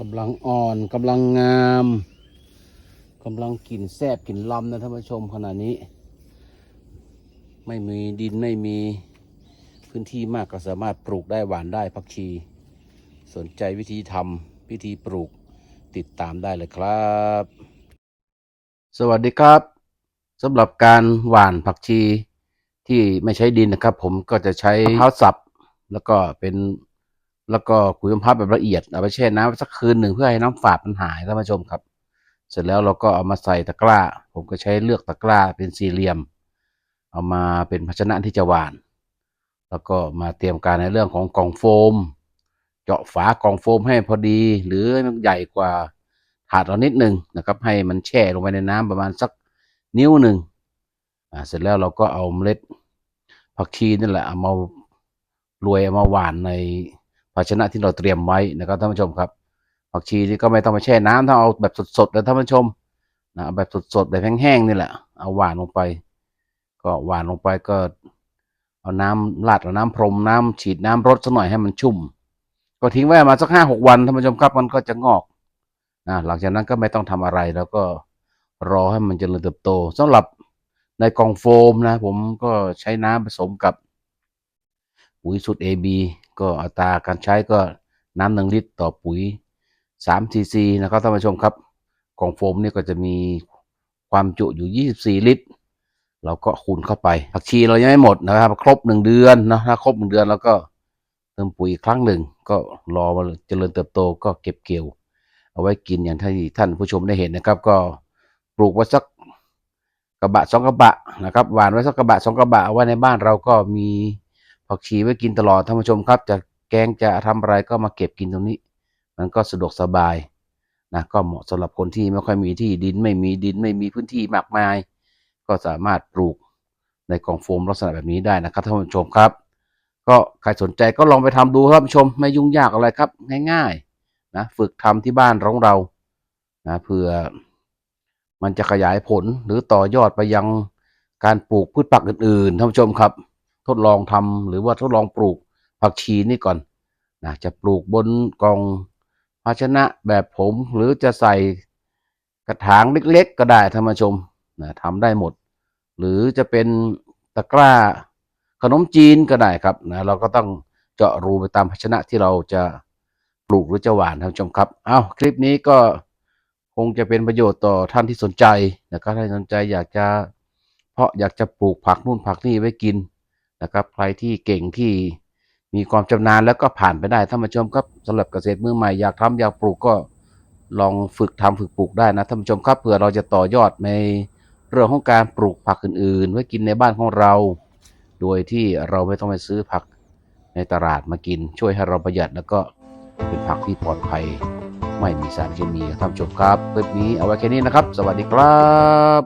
กำลังอ่อนกำลังงามกำลังกลิ่นแซบกลิ่นลำนะท่านผู้ชมขณะนี้ ไม่มีดินไม่มีพื้นที่มากก็สามารถปลูกได้หวานได้ผักชี สนใจวิธีทำวิธีปลูกติดตามได้เลยครับ สวัสดีครับสำหรับการหว่านผักชีที่ไม่ใช้ดินนะครับ ผมก็จะใช้มะพร้าสับ แล้วก็เป็น แล้วก็ขุยมะพร้าวแบบละเอียดเอาไปแช่น้ำสักคืนหนึ่งเพื่อให้น้ำฝาดมันหายท่านผู้ชมครับ เสร็จแล้วเราก็เอามาใส่ตะกร้า ผมก็ใช้เลือกตะกร้าเป็นสี่เหลี่ยม เอามาเป็นภาชนะที่จะหวาน แล้วก็มาเตรียมการในเรื่องของกล่องโฟม เจาะฝากล่องโฟมให้พอดี หรือให้มันใหญ่กว่าถาดเรานิดหนึ่งนะครับ ให้มันแช่ลงไปในน้ำประมาณสักนิ้วหนึ่งเสร็จแล้วเราก็เอาเมล็ดผักชีนี่แหละเอามารวยเอามาหวานใน ภาชนะที่เราเตรียมไว้นะครับท่านผู้ชมครับผักชีนี่ก็ไม่ต้องไปแช่น้ำถ้าเอาแบบสดๆเลยท่านผู้ชมนะแบบสดๆแบบแห้งๆนี่แหละ เอาหวานลงไป ก็หวานลงไปก็เอาน้ำราดเอาน้ำพรมน้ำฉีดน้ำรดสักหน่อยให้มันชุ่ม ก็ทิ้งไว้มาสักห้าหกวันท่านผู้ชมครับมันก็จะงอกนะหลังจากนั้นก็ไม่ต้องทำอะไรแล้วก็รอให้มันเจริญเติบโตสำหรับในกล่องโฟมนะ ผมก็ใช้น้ำผสมกับ ปุ๋ยสูตร AB ก็อัตราการใช้ก็น้ำหนึ่งลิตรต่อปุ๋ย3ซีซีนะครับท่านผู้ชมครับกล่องโฟมนี่ก็จะมีความจุอยู่ 24 ลิตร เราก็คูณเข้าไปผักชีเรายังไม่หมดนะครับ ครบหนึ่งเดือนนะถ้าครบหนึ่งเดือนแล้วก็เติมปุ๋ยครั้งหนึ่ง ก็รอมันเจริญเติบโตก็เก็บเกี่ยว เอาไว้กินอย่างที่ท่านผู้ชมได้เห็นนะครับ ก็ปลูกไว้สักกระบะสองกระบะนะครับหวานไว้สักกระบะสองกระบะเอาไว้ในบ้านเราก็มี ผักชีไว้กินตลอดท่านผู้ชมครับ จะแกงจะทำอะไรก็มาเก็บกินตรงนี้ มันก็สะดวกสบายนะก็เหมาะสำหรับคนที่ไม่ค่อยมีที่ดินไม่มีดินไม่มีพื้นที่มากมาย ก็สามารถปลูกในกล่องโฟมลักษณะแบบนี้ได้นะครับท่านผู้ชมครับ ก็ใครสนใจก็ลองไปทำดูครับท่านผู้ชมไม่ยุ่งยากอะไรครับ ง่ายๆนะฝึกทำที่บ้านของเรานะเพื่อมันจะขยายผลหรือต่อยอดไปยังการปลูกพืชผักอื่นๆท่านผู้ชมครับ ทดลองทำหรือว่าทดลองปลูกผักชีนี่ก่อนนะจะปลูกบนกล่องภาชนะแบบผม หรือจะใส่กระถางเล็กๆ ก็ได้ท่านผู้ชมนะทำได้หมด หรือจะเป็นตะกร้าขนมจีนก็ได้ครับนะเราก็ต้องเจาะรูไปตามภาชนะที่เราจะปลูกหรือจะหว่านท่านผู้ชมครับเอาคลิปนี้ก็คงจะเป็นประโยชน์ต่อท่านที่สนใจนะครับถ้าสนใจอยากจะเพราะอยากจะปลูกผักนู่นผักนี่ไว้กิน นะครับใครที่เก่งที่มีความชำนาญแล้วก็ผ่านไปได้ท่านผู้ชมครับสำหรับเกษตรมือใหม่อยากทำอยากปลูกก็ลองฝึกทำฝึกปลูกได้นะท่านผู้ชมครับเผื่อเราจะต่อยอดในเรื่องของการปลูกผักอื่นๆ ไว้กินในบ้านของเรา โดยที่เราไม่ต้องไปซื้อผักในตลาดมากิน ช่วยให้เราประหยัดแล้วก็เป็นผักที่ปลอดภัย ไม่มีสารเคมีท่านผู้ชมครับคลิปนี้เอาไว้แค่นี้นะครับ สวัสดีครับ